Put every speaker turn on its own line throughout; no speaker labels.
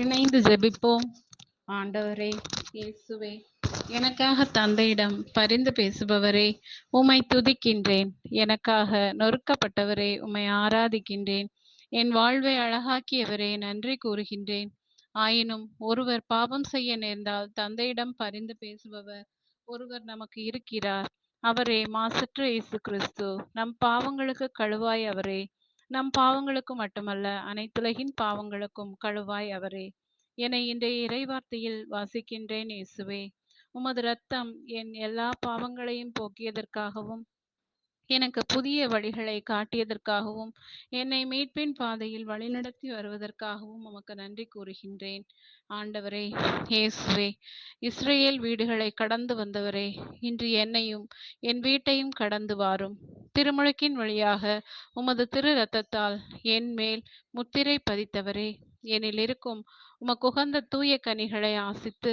இணைந்து ஜெபிப்போம். ஆண்டவரே இயேசுவே எனக்காக தந்தையிடம் பரிந்து பேசுபவரே உம்மை துதிக்கின்றேன். எனக்காக நொறுக்கப்பட்டவரே உம்மை ஆராதிக்கின்றேன். என் வாழ்வை அழகாக்கியவரே நன்றி கூறுகின்றேன். ஆயினும் ஒருவர் பாவம் செய்ய நேர்ந்தால் தந்தையிடம் பரிந்து பேசுபவர் ஒருவர் நமக்கு இருக்கிறார். அவரே மாசற்ற இயேசு கிறிஸ்து நம் பாவங்களுக்கு கழுவாய் அவரே. நம் பாவங்களுக்கு மட்டுமல்ல அனைத்துலகின் பாவங்களுக்கும் கழுவாய் அவரே. என்னை இன்றைய இறைவார்த்தையில் வாசிக்கின்றேன் இயேசுவே. உமது ரத்தம் என் எல்லா பாவங்களையும் போக்கியதற்காகவும் எனக்கு புதிய வழிகளை காட்டியதற்காகவும் என்னை மீட்பின் பாதையில் வழிநடத்தி வருவதற்காகவும் உமக்கு நன்றி கூறுகின்றேன். ஆண்டவரே இயேசுவே இஸ்ரேல் வீடுகளை கடந்து வந்தவரே இன்று என்னையும் என் வீட்டையும் கடந்து வாரும். திருமுழுக்கின் வழியாக உமது திரு ரத்தத்தால் என் மேல் முத்திரை பதித்தவரே என்னில் இருக்கும் உமக்குகந்த தூய கனிகளை ஆசித்து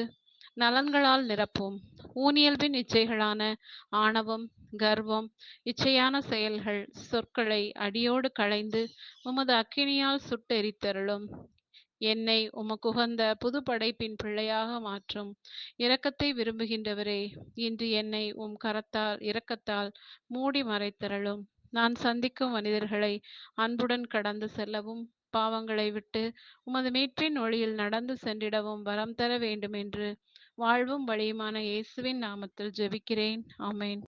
நலன்களால் நிரப்பும். ஊனியல்பின் இச்சைகளான ஆணவம் கர்வம் இச்சையான செயல்கள் சொற்களை அடியோடு களைந்து உமது அக்கினியால் சுட்டெரித்தருளும். என்னை உமக்குகந்த புது படைப்பின் பிள்ளையாக மாற்றும். இரக்கத்தை விரும்புகின்றவரே இன்று என்னை உம் கரத்தால் இரக்கத்தால் மூடி மறைத்தரலும் நான் சந்திக்கும் மனிதர்களை அன்புடன் கடந்து செல்லவும் பாவங்களை விட்டு உமது மீட்பின் ஒளியில் நடந்து சென்றிடவும் வரம் தர வேண்டும் என்று வாழ்வும் வழியுமான இயேசுவின் நாமத்தில் ஜெபிக்கிறேன். ஆமேன்.